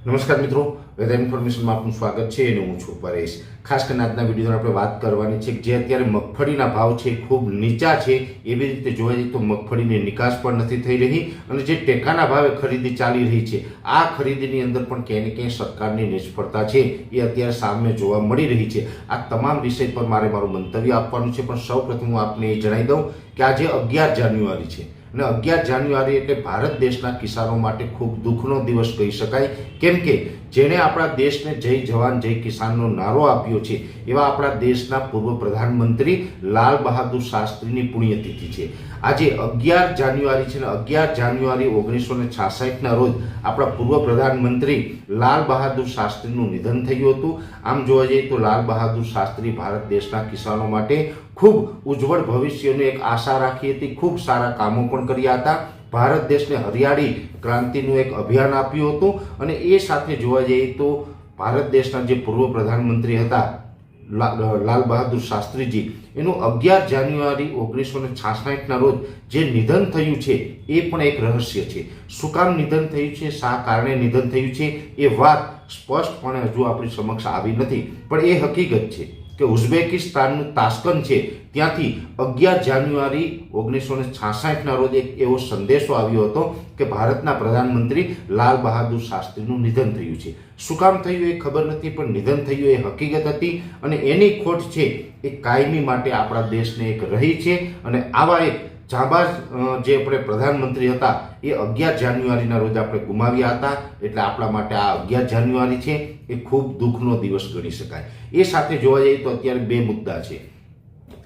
નમસ્કાર મિત્રો, વેધર ઇન્ફોર્મેશનમાં આપનું સ્વાગત છે અને હું છું પરેશ. ખાસ કરીને આજના વીડિયો આપણે વાત કરવાની છે કે જે અત્યારે મગફળીના ભાવ છે ખૂબ નીચા છે, એવી રીતે જોવા જઈએ તો મગફળીની નિકાસ પણ નથી થઈ રહી અને જે ટેકાના ભાવે ખરીદી ચાલી રહી છે, આ ખરીદીની અંદર પણ ક્યાંય ને ક્યાંય સરકારની નિષ્ફળતા છે, એ અત્યારે સામે જોવા મળી રહી છે. આ તમામ વિષય પર મારે મારું મંતવ્ય આપવાનું છે, પણ સૌ પ્રથમ હું આપને એ જણાવી દઉં કે આજે અગિયાર જાન્યુઆરી છે. અને અગિયાર જાન્યુઆરી એટલે ભારત દેશના કિસાનો માટે ખૂબ દુઃખનો દિવસ કહી શકાય. કેમ કે જેણે આપણા દેશને જય જવાન, જય કિસાનનો નારો આપ્યો છે, એવા આપણા દેશના પૂર્વ પ્રધાનમંત્રી લાલ બહાદુર શાસ્ત્રીની પુણ્યતિથિ છે. આજે અગિયાર જાન્યુઆરી છે ને અગિયાર જાન્યુઆરી ઓગણીસો ને છાસઠના રોજ આપણા પૂર્વ પ્રધાનમંત્રી લાલ બહાદુર શાસ્ત્રીનું નિધન થયું હતું. આમ જોવા જઈએ તો લાલ બહાદુર શાસ્ત્રી ભારત દેશના કિસાનો માટે ખૂબ ઉજ્જવળ ભવિષ્યની એક આશા રાખી હતી. ખૂબ સારા કામો પણ કર્યા હતા. ભારત દેશને હરિયાળી ક્રાંતિનું એક અભિયાન આપ્યું હતું અને એ સાથે જોવા જઈએ તો ભારત દેશના જે પૂર્વ પ્રધાનમંત્રી હતા લાલ બહાદુર શાસ્ત્રીજી, એનું અગિયાર જાન્યુઆરી ઓગણીસો ને છાસઠના રોજ જે નિધન થયું છે, એ પણ એક રહસ્ય છે. શું કામ નિધન થયું છે? શા કારણે નિધન થયું છે? એ વાત સ્પષ્ટપણે હજુ આપણી સમક્ષ આવી નથી. પણ એ હકીકત છે. કે ઉઝબેકિસ્તાનનું તાસ્કન છે. ત્યાંથી અગિયાર જાન્યુઆરી ઓગણીસો ને છાસઠના રોજ એક એવો સંદેશો આવ્યો હતો કે ભારતના પ્રધાનમંત્રી લાલ બહાદુર શાસ્ત્રીનું નિધન થયું છે. શું કામ થયું એ ખબર નથી, પણ નિધન થયું એ હકીકત હતી અને એની ખોટ છે એ કાયમી માટે આપણા દેશને એક રહી છે અને આવા એક જાંબાજ જે આપણે પ્રધાનમંત્રી હતા એ અગિયાર જાન્યુઆરીના રોજ આપણે ગુમાવ્યા હતા. એટલે આપણા માટે આ અગિયાર જાન્યુઆરી છે. એ ખૂબ દુઃખનો દિવસ ગણી શકાય. એ સાથે જોવા જઈએ તો અત્યારે બે મુદ્દા છે.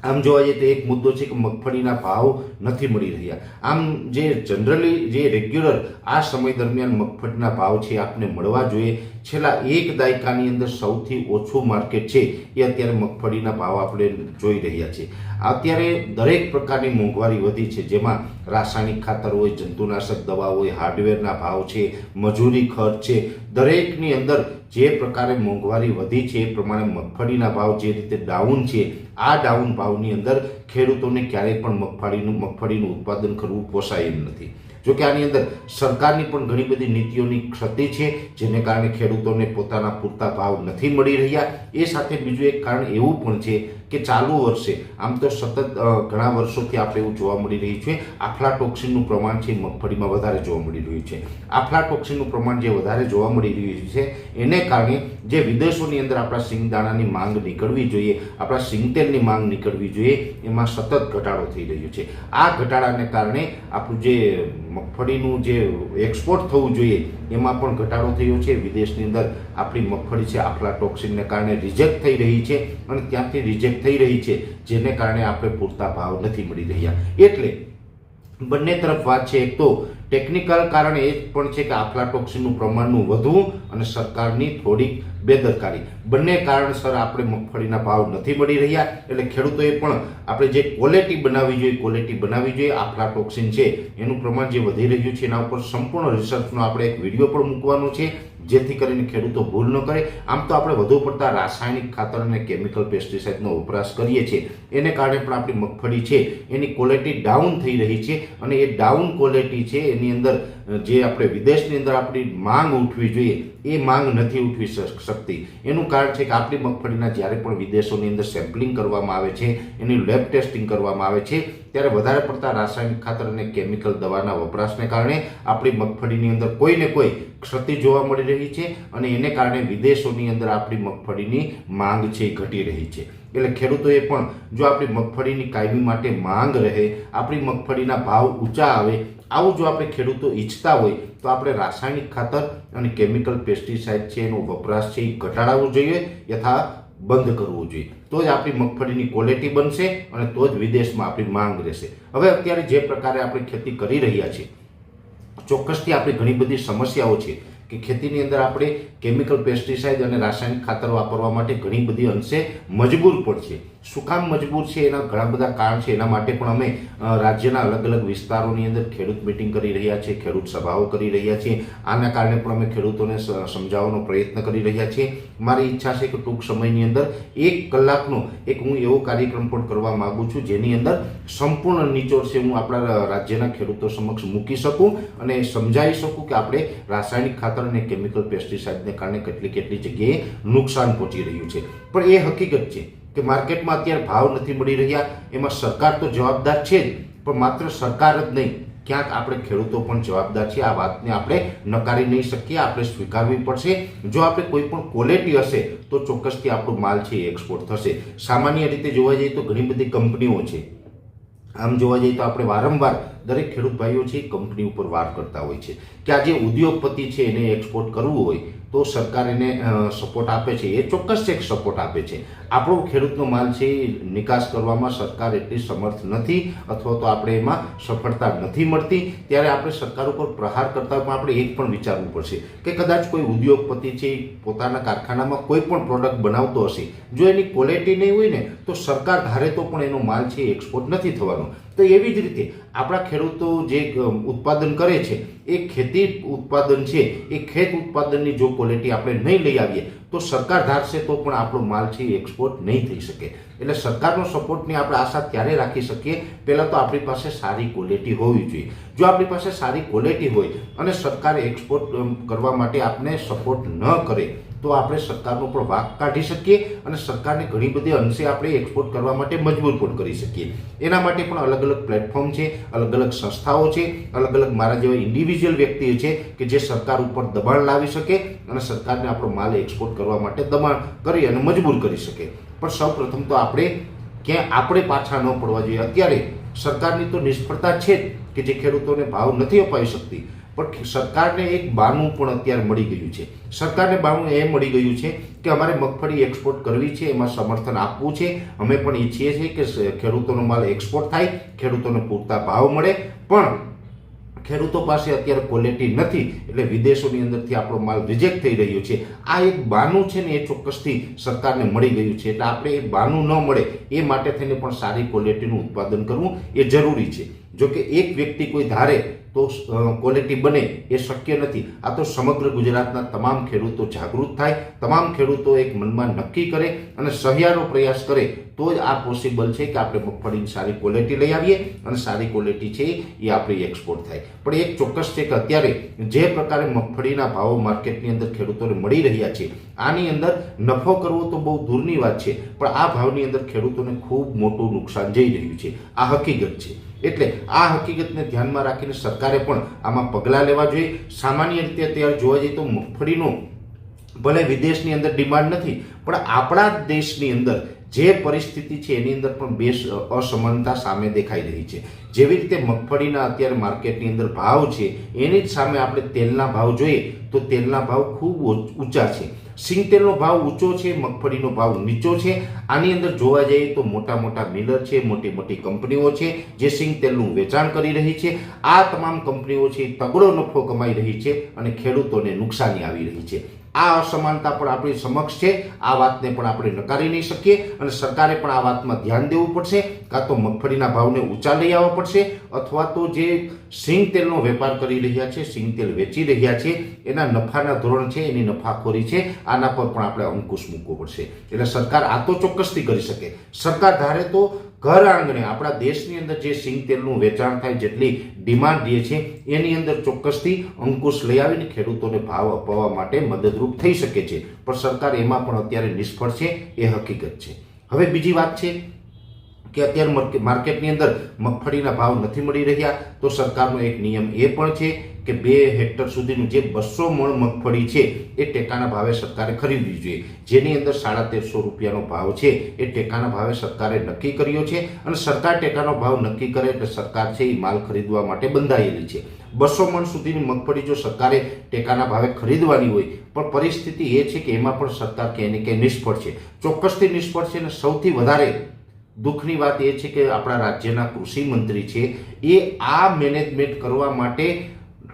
આમ જોવા જઈએ તો એક મુદ્દો છે કે મગફળીના ભાવ નથી મળી રહ્યા. આમ જે જનરલી જે રેગ્યુલર આ સમય દરમિયાન મગફળીના ભાવ છે આપને મળવા જોઈએ. છેલ્લા એક દાયકાની અંદર સૌથી ઓછું માર્કેટ છે એ અત્યારે મગફળીના ભાવ આપણે જોઈ રહ્યા છીએ. અત્યારે દરેક પ્રકારની મોંઘવારી વધી છે. જેમાં રાસાયણિક ખાતર હોય, જંતુનાશક દવા હોય હાર્ડવેરના ભાવ છે, મજૂરી ખર્ચ છે. દરેકની અંદર જે પ્રકારે મોંઘવારી વધી છે એ પ્રમાણે મગફળીના ભાવ જે રીતે ડાઉન છે આ ડાઉન ભાવની અંદર ખેડૂતોને ક્યારેય પણ મગફળીનું મગફળીનું ઉત્પાદન કરવું પોસાય એમ નથી. જો કે આની અંદર સરકારની પણ ઘણી બધી નીતિઓની ક્ષતિ છે, જેને કારણે ખેડૂતોને પોતાના પૂરતા ભાવ નથી મળી રહ્યા. એ સાથે બીજું એક કારણ એવું પણ છે કે ચાલુ વર્ષે, આમ તો સતત ઘણા વર્ષોથી આપણે એવું જોવા મળી રહ્યું છે આફ્લાટોક્સિનનું પ્રમાણ છે મગફળીમાં વધારે જોવા મળી રહ્યું છે. આફ્લાટોક્સિનનું પ્રમાણ જે વધારે જોવા મળી રહ્યું છે, એને કારણે જે વિદેશોની અંદર આપણા સિંગદાણાની માંગ નીકળવી જોઈએ, આપણા સિંગતેલની માંગ નીકળવી જોઈએ, એમાં સતત ઘટાડો થઈ રહ્યો છે. આ ઘટાડાને કારણે આપણું જે મગફળીનું જે એક્સપોર્ટ થવું જોઈએ, એમાં પણ ઘટાડો થયો છે. વિદેશની અંદર આપણી મગફળી છે આફ્લાટોક્સિનને કારણે રિજેક્ટ થઈ રહી છે અને ત્યાંથી રિજેક્ટ થઈ રહી છે, જેને કારણે આપણે પૂરતા ભાવ નથી મળી રહ્યા. એટલે બંને તરફ વાત છે, એક તો ટેકનિકલ કારણ એ પણ છે કે આફ્લાટોક્સિનનું પ્રમાણનું વધવું અને સરકારની થોડીક બેદરકારી. બંને કારણસર આપણે મગફળીના ભાવ નથી મળી રહ્યા, એટલે ખેડૂતોએ પણ આપણે જે ક્વોલિટી બનાવવી જોઈએ ક્વોલિટી બનાવવી જોઈએ, આફ્લાટોક્સિન છે, એનું પ્રમાણ જે વધી રહ્યું છે, એના ઉપર સંપૂર્ણ રિસર્ચનો આપણે એક વીડિયો પણ મૂકવાનો છે. જેથી કરીને ખેડૂતો ભૂલ ન કરે. આમ તો આપણે વધુ પડતા રાસાયણિક ખાતર અને કેમિકલ પેસ્ટિસાઇડનો વપરાશ કરીએ છીએ. એને કારણે પણ આપણી મગફળી છે, એની ક્વોલિટી ડાઉન થઈ રહી છે અને એ ડાઉન ક્વોલિટી છે, એની અંદર જે આપણે વિદેશની અંદર આપણી માંગ ઉઠવી જોઈએ, એ માંગ નથી ઉઠવી શક- શકતી. એનું કારણ છે કે આપણી મગફળીના જ્યારે પણ વિદેશોની અંદર સેમ્પલિંગ કરવામાં આવે છે, એની લેબ ટેસ્ટિંગ કરવામાં આવે છે, ત્યારે વધારે પડતા રાસાયણિક ખાતર અને કેમિકલ દવાના વપરાશને કારણે આપણી મગફળીની અંદર કોઈ ને કોઈ ક્ષતિ જોવા મળી રહી છે અને એને કારણે વિદેશોની અંદર આપણી મગફળીની માંગ છે એ ઘટી રહી છે. એટલે ખેડૂતોએ પણ, જો આપણી મગફળીની કાયમી માટે માંગ રહે, આપણી મગફળીના ભાવ ઊંચા આવે આવું જો આપણે ખેડૂતો ઈચ્છતા હોય, તો આપણે રાસાયણિક ખાતર અને કેમિકલ પેસ્ટિસાઇડ છે એનો વપરાશ છે એ ઘટાડવો જોઈએ યથા બંધ કરવું જોઈએ. તો જ આપણી મગફળીની ક્વોલિટી બનશે અને તો જ વિદેશમાં આપણી માંગ રહેશે. હવે અત્યારે જે પ્રકારે આપણે ખેતી કરી રહ્યા છીએ, ચોક્કસથી આપણી ઘણી બધી સમસ્યાઓ છે કે ખેતીની અંદર આપણે કેમિકલ પેસ્ટિસાઇડ અને રાસાયણિક ખાતર વાપરવા માટે ઘણી બધી અંશે મજબૂર પણ છે. શું કામ મજબૂર છે, એના ઘણા બધા કારણ છે. એના માટે પણ અમે રાજ્યના અલગ અલગ વિસ્તારોની અંદર ખેડૂત મિટિંગ કરી રહ્યા છીએ, ખેડૂત સભાઓ કરી રહ્યા છીએ. આના કારણે પણ અમે ખેડૂતોને સમજાવવાનો પ્રયત્ન કરી રહ્યા છીએ. મારી ઈચ્છા છે કે ટૂંક સમયની અંદર એક કલાકનો એક હું એવો કાર્યક્રમ પણ કરવા માગું છું, જેની અંદર સંપૂર્ણ નિચોડ છે, હું આપણા રાજ્યના ખેડૂતો સમક્ષ મૂકી શકું અને સમજાવી શકું કે આપણે રાસાયણિક ખાતર અને કેમિકલ પેસ્ટિસાઇડને કારણે કેટલી કેટલી જગ્યાએ નુકસાન પહોંચી રહ્યું છે. પણ એ હકીકત છે કે માર્કેટમાં અત્યારે ભાવ નથી મળી રહ્યા, એમાં સરકાર તો જવાબદાર છે જ, પણ માત્ર સરકાર જ નહીં, ક્યાંક આપણે ખેડૂતો પણ જવાબદાર છીએ આ વાતને આપણે નકારી નહીં શકીએ, આપણે સ્વીકારવી પડશે. જો આપણે કોઈ પણ ક્વોલિટી હશે, તો ચોક્કસથી આપણો માલ છે એ એક્સપોર્ટ થશે. સામાન્ય રીતે જોવા જઈએ તો ઘણી બધી કંપનીઓ છે. આમ જોવા જઈએ તો આપણે વારંવાર દરેક ખેડૂત ભાઈઓ છે, કંપની ઉપર વાર કરતા હોય છે. કે આ જે ઉદ્યોગપતિ છે, એને એક્સપોર્ટ કરવું હોય, તો સરકાર એને સપોર્ટ આપે છે. એ ચોક્કસ એક સપોર્ટ આપે છે. આપણો ખેડૂતનો માલ છે એ નિકાસ કરવામાં સરકાર એટલી સમર્થ નથી, અથવા તો આપણે એમાં સફળતા નથી મળતી, ત્યારે આપણે સરકાર ઉપર પ્રહાર કરતા પણ આપણે એક પણ વિચારવું પડશે. કે કદાચ કોઈ ઉદ્યોગપતિ છે એ પોતાના કારખાનામાં કોઈ પણ પ્રોડક્ટ બનાવતો હશે. જો એની ક્વોલિટી નહીં હોય ને, તો સરકાર ધારે તો પણ એનો માલ છે એક્સપોર્ટ નથી થવાનો. તો એવી જ રીતે આપણા ખેડૂતો જે ઉત્પાદન કરે છે, એ ખેતી ઉત્પાદન છે, એ ખેત ઉત્પાદનની જો ક્વોલિટી આપણે નહીં લઈ આવીએ, તો સરકાર ધારશે તો પણ આપણો માલ છે એ એક્સપોર્ટ નહીં થઈ શકે. એટલે સરકારનો સપોર્ટની આપણે આશા ત્યારે રાખી શકીએ, પહેલાં તો આપણી પાસે સારી ક્વોલિટી હોવી જોઈએ. જો આપણી પાસે સારી ક્વોલિટી હોય અને સરકાર એક્સપોર્ટ કરવા માટે આપણે સપોર્ટ ન કરે તો આપણે સરકારનો પણ વાક કાઢી શકીએ અને સરકારને ઘણી બધી અંશે આપણે એક્સપોર્ટ કરવા માટે મજબૂર પણ કરી શકીએ. એના માટે પણ અલગ અલગ પ્લેટફોર્મ છે અલગ અલગ સંસ્થાઓ છે અલગ અલગ મારા જેવા ઇન્ડિવિજ્યુઅલ વ્યક્તિઓ છે કે જે સરકાર ઉપર દબાણ લાવી શકે અને સરકારને આપણો માલ એક્સપોર્ટ કરવા માટે દબાણ કરી અને મજબૂર કરી શકે. પણ સૌ પ્રથમ તો આપણે ક્યાં આપણે પાછા ન પડવા જોઈએ. અત્યારે સરકારની તો નિષ્ફળતા છે જ કે જે ખેડૂતોને ભાવ નથી અપાઈ શકતી. પણ સરકારને એક બાનું પણ અત્યારે મળી ગયું છે. સરકારને બાનું એ મળી ગયું છે કે અમારે મગફળી એક્સપોર્ટ કરવી છે, એમાં સમર્થન આપવું છે. અમે પણ ઈચ્છીએ છીએ કે ખેડૂતોનો માલ એક્સપોર્ટ થાય, ખેડૂતોને પૂરતા ભાવ મળે. પણ ખેડૂતો પાસે અત્યારે ક્વોલિટી નથી એટલે વિદેશોની અંદરથી આપણો માલ રિજેક્ટ થઈ રહ્યો છે. આ એક બાનું છે ને એ ચોક્કસથી સરકારને મળી ગયું છે. એટલે આપણે એ બાનું ન મળે એ માટે થઈને પણ સારી ક્વોલિટીનું ઉત્પાદન કરવું એ જરૂરી છે. જો કે એક વ્યક્તિ કોઈ ધારે તો ક્વોલિટી બને એ શક્ય નથી. આ તો સમગ્ર ગુજરાતના તમામ ખેડૂતો જાગૃત થાય, તમામ ખેડૂતો એક મનમાં નક્કી કરે અને સહિયારો પ્રયાસ કરે, તો જ આ પોસિબલ છે કે આપણે મગફળીની સારી ક્વોલિટી લઈ આવીએ અને સારી ક્વોલિટી છે એ આપણી એક્સપોર્ટ થાય. પણ એક ચોક્કસ છે કે અત્યારે જે પ્રકારે મગફળીના ભાવો માર્કેટની અંદર ખેડૂતોને મળી રહ્યા છે, આની અંદર નફો કરવો તો બહુ દૂરની વાત છે, પણ આ ભાવની અંદર ખેડૂતોને ખૂબ મોટું નુકસાન જઈ રહ્યું છે. આ હકીકત છે. એટલે આ હકીકતને ધ્યાનમાં રાખીને સરકારે પણ આમાં પગલાં લેવા જોઈએ. સામાન્ય રીતે અત્યારે જોવા જઈએ તો મગફળીનું ભલે વિદેશની અંદર ડિમાન્ડ નથી, પણ આપણા દેશની અંદર જે પરિસ્થિતિ છે એની અંદર પણ બે અસમાનતા સામે દેખાઈ રહી છે. જેવી રીતે મગફળીના અત્યારે માર્કેટની અંદર ભાવ છે, એની જ સામે આપણે તેલના ભાવ જોઈએ તો તેલના ભાવ ખૂબ ઊંચા છે. સિંગ તેલનો ભાવ ઊંચો છે, મગફળીનો ભાવ નીચો છે. આની અંદર જોવા જઈએ તો મોટા મોટા મિલર છે, મોટી મોટી કંપનીઓ છે જે સિંગ તેલનું વેચાણ કરી રહી છે. આ તમામ કંપનીઓ છે તગડો નફો કમાઈ રહી છે અને ખેડૂતોને નુકસાની આવી રહી છે. આ અસમાનતા પણ આપણી સમક્ષ છે. આ વાતને પણ આપણે નકારી નહીં શકીએ અને સરકારે પણ આ વાતમાં ધ્યાન દેવું પડશે. કાં તો મગફળીના ભાવને ઊંચા લઈ આવવા પડશે અથવા તો જે સિંગ તેલનો વેપાર કરી રહ્યા છે, સિંગ તેલ વેચી રહ્યા છે, એના નફાના ધોરણ છે, એની નફાખોરી છે, આના પર પણ આપણે અંકુશ મૂકવો પડશે. એટલે સરકાર આ તો ચોક્કસથી કરી શકે. સરકાર ધારે તો ઘર આંગણે આપણા દેશની અંદર જે સિંગ તેલનું વેચાણ થાય, જેટલી ડિમાન્ડ જે છે, એની અંદર ચોક્કસથી અંકુશ લઈ આવીને ખેડૂતોને ભાવ અપાવવા માટે મદદરૂપ થઈ શકે છે. પણ સરકાર એમાં પણ અત્યારે નિષ્ફળ છે, એ હકીકત છે. હવે બીજી વાત છે કે અત્યારે માર્કેટની અંદર મગફળીના ભાવ નથી મળી રહ્યા, તો સરકારનો એક નિયમ એ પણ છે કે બે હેક્ટર સુધીનું જે બસો મણ મગફળી છે, એ ટેકાના ભાવે સરકારે ખરીદવી જોઈએ. જેની અંદર સાડા તેરસો રૂપિયાનો ભાવ છે, એ ટેકાના ભાવે સરકારે નક્કી કર્યો છે અને સરકાર ટેકાનો ભાવ નક્કી કરે એટલે સરકાર છે એ માલ ખરીદવા માટે બંધાયેલી છે. બસો મણ સુધીની મગફળી જો સરકારે ટેકાના ભાવે ખરીદવાની હોય, પણ પરિસ્થિતિ એ છે કે એમાં પણ સરકાર ક્યાંય ને નિષ્ફળ છે. ચોક્કસથી નિષ્ફળ છે અને સૌથી વધારે દુઃખની વાત એ છે કે આપણા રાજ્યના કૃષિ મંત્રી છે, એ આ મેનેજમેન્ટ કરવા માટે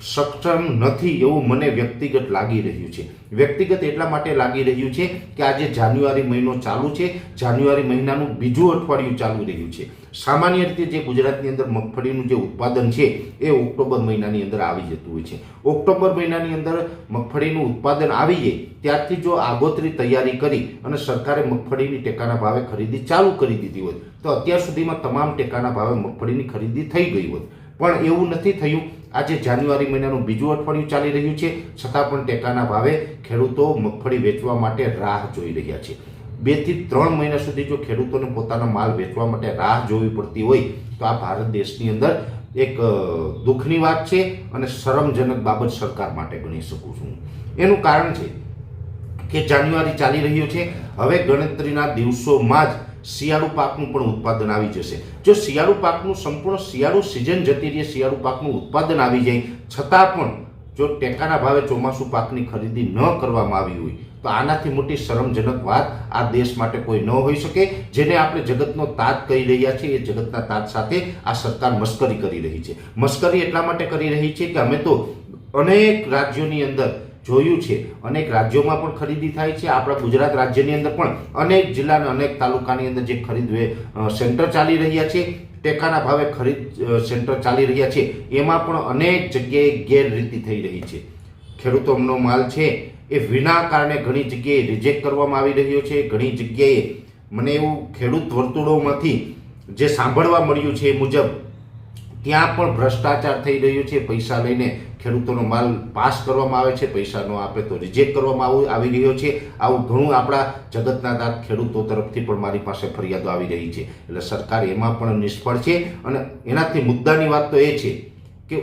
સક્ષમ નથી એવું મને વ્યક્તિગત લાગી રહ્યું છે. વ્યક્તિગત એટલા માટે લાગી રહ્યું છે કે આજે જાન્યુઆરી મહિનો ચાલુ છે. જાન્યુઆરી મહિનાનું બીજું અઠવાડિયું ચાલુ રહ્યું છે. સામાન્ય રીતે જે ગુજરાતની અંદર મગફળીનું જે ઉત્પાદન છે, એ ઓક્ટોબર મહિનાની અંદર આવી જતું હોય છે. ઓક્ટોબર મહિનાની અંદર મગફળીનું ઉત્પાદન આવી જાય, ત્યારથી જો આગોતરી તૈયારી કરી અને સરકારે મગફળીની ટેકાના ભાવે ખરીદી ચાલુ કરી દીધી હોત તો અત્યાર સુધીમાં તમામ ટેકાના ભાવે મગફળીની ખરીદી થઈ ગઈ હોત પણ એવું નથી થયું. આજે જાન્યુઆરી મહિનાનું બીજું અઠવાડિયું ચાલી રહ્યું છે. છતાં પણ ટેકાના ભાવે ખેડૂતો મગફળી વેચવા માટે રાહ જોઈ રહ્યા છે. બેથી ત્રણ મહિના સુધી જો ખેડૂતોને પોતાનો માલ વેચવા માટે રાહ જોવી પડતી હોય, તો આ ભારત દેશની અંદર એક દુઃખની વાત છે અને શરમજનક બાબત સરકાર માટે ગણી શકું છું. એનું કારણ છે કે જાન્યુઆરી ચાલી રહ્યું છે. હવે ગણતરીના દિવસોમાં જ શિયાળુ પાકનું પણ ઉત્પાદન આવી જશે. જો શિયાળુ પાકનું સંપૂર્ણ શિયાળુ સિઝન જતી રહે શિયાળુ પાકનું ઉત્પાદન આવી જાય, છતાં પણ જો ટેકાના ભાવે ચોમાસું પાકની ખરીદી ન કરવામાં આવી હોય, તો આનાથી મોટી શરમજનક વાત આ દેશ માટે કોઈ ન હોઈ શકે. જેને આપણે જગતનો તાજ કહી રહ્યા છીએ, એ જગતના તાત સાથે આ સરકાર મસ્કરી કરી રહી છે. મસ્કરી એટલા માટે કરી રહી છે કે અમે તો અનેક રાજ્યોની અંદર જોયું છે. અનેક રાજ્યોમાં પણ ખરીદી થાય છે. આપણા ગુજરાત રાજ્યની અંદર પણ અનેક જિલ્લાના અનેક તાલુકાની અંદર જે ખરીદ સેન્ટર ચાલી રહ્યા છે. ટેકાના ભાવે ખરીદ સેન્ટર ચાલી રહ્યા છે. એમાં પણ અનેક જગ્યાએ ગેરરીતિ થઈ રહી છે. ખેડૂતોનો માલ છે એ વિના કારણે ઘણી જગ્યાએ રિજેક્ટ કરવામાં આવી રહ્યો છે. ઘણી જગ્યાએ, મને એવું ખેડૂત વર્તુળોમાંથી જે સાંભળવા મળ્યું છે એ મુજબ, ત્યાં પણ ભ્રષ્ટાચાર થઈ રહ્યો છે. પૈસા લઈને ખેડૂતોનો માલ પાસ કરવામાં આવે છે પૈસા ન આપે તો રિજેક્ટ કરવામાં આવું રહ્યો છે. આવું ઘણું આપણા જગતના દાંત ખેડૂતો તરફથી પણ મારી પાસે ફરિયાદો આવી રહી છે. એટલે સરકાર એમાં પણ નિષ્ફળ છે અને એનાથી મુદ્દાની વાત તો એ છે કે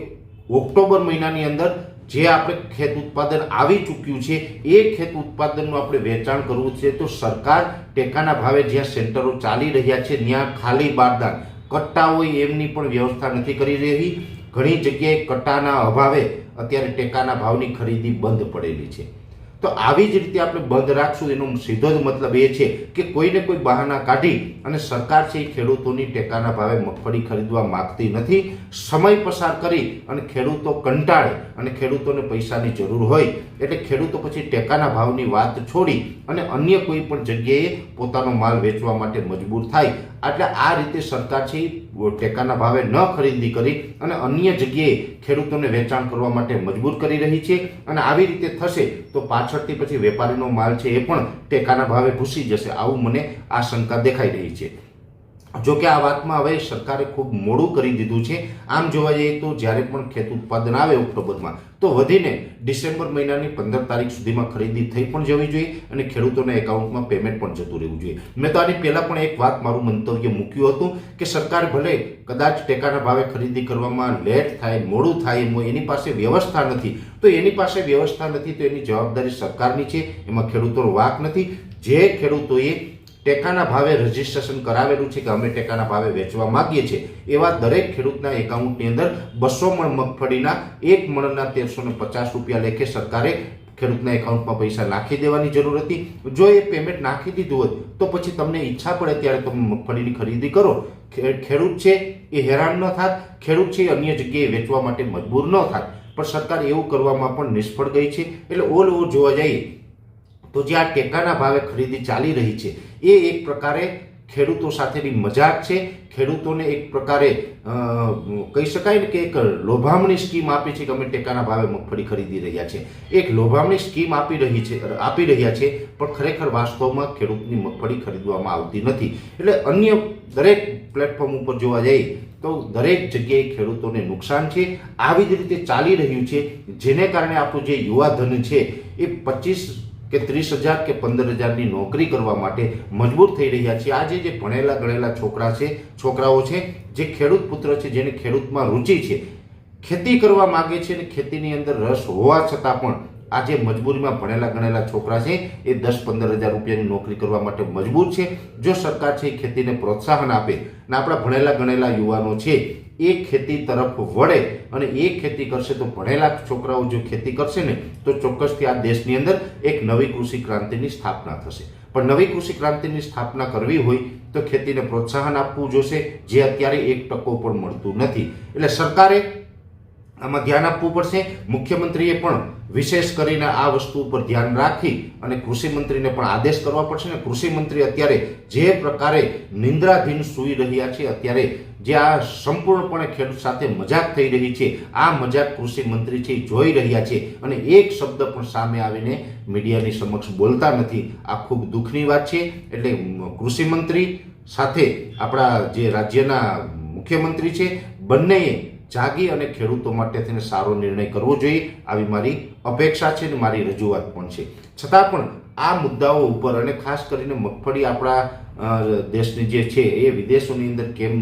ઓક્ટોબર મહિનાની અંદર જે આપણે ખેત ઉત્પાદન આવી ચૂક્યું છે, એ ખેત ઉત્પાદનનું આપણે વેચાણ કરવું છે તો સરકાર ટેકાના ભાવે જ્યાં સેન્ટરો ચાલી રહ્યા છે, ત્યાં ખાલી બારદાન. કટ્ટા હોય એમની પણ વ્યવસ્થા નથી કરી રહી. ઘણી જગ્યાએ કટાના અભાવે અત્યારે ટેકાના ભાવની ખરીદી બંધ પડેલી છે. તો આવી જ રીતે આપણે બંધ રાખશું, એનો સીધો જ મતલબ એ છે કે કોઈને કોઈ બહાના કાઢી અને સરકાર છે એ ખેડૂતોની ટેકાના ભાવે મગફળી ખરીદવા માંગતી નથી. સમય પસાર કરી અને ખેડૂતો કંટાળે અને ખેડૂતોને પૈસાની જરૂર હોય એટલે ખેડૂતો પછી ટેકાના ભાવની વાત છોડી અને અન્ય કોઈ પણ જગ્યાએ પોતાનો માલ વેચવા માટે મજબૂર થાય. એટલે આ રીતે સરકાર છે ટેકાના ભાવે ન ખરીદી કરી અને અન્ય જગ્યાએ ખેડૂતોને વેચાણ કરવા માટે મજબૂર કરી રહી છે. અને આવી રીતે થશે તો પાછળથી પછી વેપારીનો માલ છે એ પણ ટેકાના ભાવે ઘૂસી જશે. આવું મને આ શંકા દેખાઈ રહી છે. જો કે આ વાતમાં હવે સરકારે ખૂબ મોડું કરી દીધું છે. આમ જોવા જઈએ તો જ્યારે પણ ખેત ઉત્પાદન આવે ઓક્ટોબરમાં તો વધીને ડિસેમ્બર મહિનાની પંદર તારીખ સુધીમાં ખરીદી થઈ પણ જવી જોઈએ અને ખેડૂતોના એકાઉન્ટમાં પેમેન્ટ પણ જતું રહેવું જોઈએ. મેં તો આની પહેલાં પણ એક વાત મારું મંતવ્ય મૂક્યું હતું કે સરકાર ભલે કદાચ ટેકાના ભાવે ખરીદી કરવામાં લેટ થાય, મોડું થાય એમ એની પાસે વ્યવસ્થા નથી, તો એની પાસે વ્યવસ્થા નથી તો એની જવાબદારી સરકારની છે. એમાં ખેડૂતોનો વાક નથી. જે ખેડૂતોએ ટેકાના ભાવે રજીસ્ટ્રેશન કરાવેલું છે કે અમે ટેકાના ભાવે વેચવા માંગીએ છીએ, એવા દરેક ખેડૂતના એકાઉન્ટની અંદર બસો મણ મગફળીના, એક મણના તેરસો પચાસ રૂપિયા લેખે સરકારે ખેડૂતના એકાઉન્ટમાં પૈસા નાખી દેવાની જરૂર હતી. જો એ પેમેન્ટ નાખી દીધું હોય તો પછી તમને ઈચ્છા પડે ત્યારે તમે મગફળીની ખરીદી કરો. ખેડૂત છે એ હેરાન ન થાત, ખેડૂત છે અન્ય જગ્યાએ વેચવા માટે મજબૂર ન થાત. પણ સરકાર એવું કરવામાં પણ નિષ્ફળ ગઈ છે. એટલે ઓલ ઓવર જોવા જઈએ, તો જે આ ટેકાના ભાવે ખરીદી ચાલી રહી છે એ એક પ્રકારે ખેડૂતો સાથેની મજાક છે. ખેડૂતોને એક પ્રકારે કહી શકાય ને કે એક લોભામણી સ્કીમ આપી છે કે અમે ટેકાના ભાવે મગફળી ખરીદી રહ્યા છે. એક લોભામણી સ્કીમ આપી રહી છે, આપી રહ્યા છે, પણ ખરેખર વાસ્તવમાં ખેડૂતની મગફળી ખરીદવામાં આવતી નથી. એટલે અન્ય દરેક પ્લેટફોર્મ ઉપર જોવા જઈએ તો દરેક જગ્યાએ ખેડૂતોને નુકસાન છે. આવી જ રીતે ચાલી રહ્યું છે. જેને કારણે આપણું જે યુવાધન છે એ પચીસ કે ત્રીસ હજાર કે પંદર હજારની નોકરી કરવા માટે મજબૂર થઈ રહ્યા છે આજે જે ભણેલા ગણેલા છોકરા છે, છોકરાઓ છે, જે ખેડૂત પુત્ર છે, જેને ખેડૂતમાં રુચિ છે, ખેતી કરવા માગે છે અને ખેતીની અંદર રસ હોવા છતાં પણ આજે મજબૂરીમાં ભણેલા ગણેલા છોકરા છે, એ દસ પંદર હજાર રૂપિયાની નોકરી કરવા માટે મજબૂર છે. જો સરકાર છે ખેતીને પ્રોત્સાહન આપે અને આપણા ભણેલા ગણેલા યુવાનો છે એ ખેતી તરફ વળે અને એ ખેતી કરશે તો ભણેલા છોકરાઓ જો ખેતી કરશે ને, તો ચોક્કસથી આ દેશની અંદર એક નવી કૃષિ ક્રાંતિની સ્થાપના થશે. પણ નવી કૃષિ ક્રાંતિની સ્થાપના કરવી હોય તો ખેતીને પ્રોત્સાહન આપવું જોશે, જે અત્યારે એક ટકો પણ મળતું નથી. એટલે સરકારે આમાં ધ્યાન આપવું પડશે. મુખ્યમંત્રીએ પણ વિશેષ કરીને આ વસ્તુ ઉપર ધ્યાન રાખી અને કૃષિમંત્રીને પણ આદેશ કરવા પડશે ને કૃષિમંત્રી અત્યારે જે પ્રકારે નિંદ્રાધીન સૂઈ રહ્યા છે, અત્યારે જે આ સંપૂર્ણપણે ખેડૂત સાથે મજાક થઈ રહી છે, આ મજાક કૃષિમંત્રી છે જોઈ રહ્યા છે અને એક શબ્દ પણ સામે આવીને મીડિયાની સમક્ષ બોલતા નથી. આ ખૂબ દુઃખની વાત છે. એટલે કૃષિમંત્રી સાથે આપણા જે રાજ્યના મુખ્યમંત્રી છે, બંનેએ જાગી અને ખેડૂતો માટે થઈને સારો નિર્ણય કરવો જોઈએ. આવી મારી અપેક્ષા છે અને મારી રજૂઆત પણ છે. છતાં પણ આ મુદ્દાઓ ઉપર અને ખાસ કરીને મગફળી આપણા દેશની જે છે એ વિદેશોની અંદર કેમ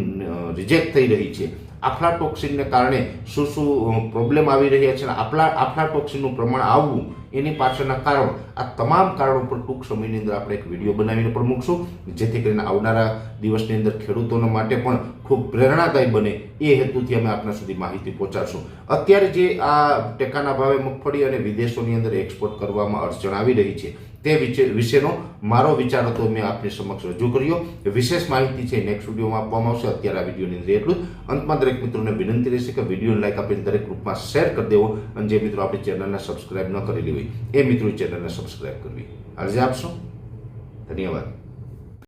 રિજેક્ટ થઈ રહી છે? આફ્લાટોક્સિનને કારણે શું શું પ્રોબ્લેમ આવી રહ્યા છે અને આપલા, આફ્લાટોક્સિનનું પ્રમાણ આવવું એની પાછળના કારણો, આ તમામ કારણો પર ટૂંક સમયની અંદર આપણે એક વીડિયો બનાવીને પણ મૂકશું. જેથી કરીને આવનારા દિવસની અંદર ખેડૂતોના માટે પણ ખૂબ પ્રેરણાદાયી બને એ હેતુથી અમે આપના સુધી માહિતી પહોંચાડશું. અત્યારે જે આ ટેકાના ભાવે મગફળી અને વિદેશોની અંદર એક્સપોર્ટ કરવામાં અડચણ આવી રહી છે તે વિશે વિશેનો મારો વિચાર હતો મેં આપની સમક્ષ રજૂ કર્યો. વિશેષ માહિતી છે નેક્સ્ટ વિડીયોમાં આપવામાં આવશે. અત્યારે આ વિડીયોની અંદર એટલું અંતમાં દરેક મિત્રોને વિનંતી રહેશે કે વીડિયો લાઈક આપીને દરેક ગ્રુપમાં શેર કરી દેવો અને જે મિત્રો આપણી ચેનલને સબસ્ક્રાઇબ ન કરેલી હોય, એ મિત્રો ચેનલને સબસ્ક્રાઇબ કરવી. અરજી આપશો ધન્યવાદ.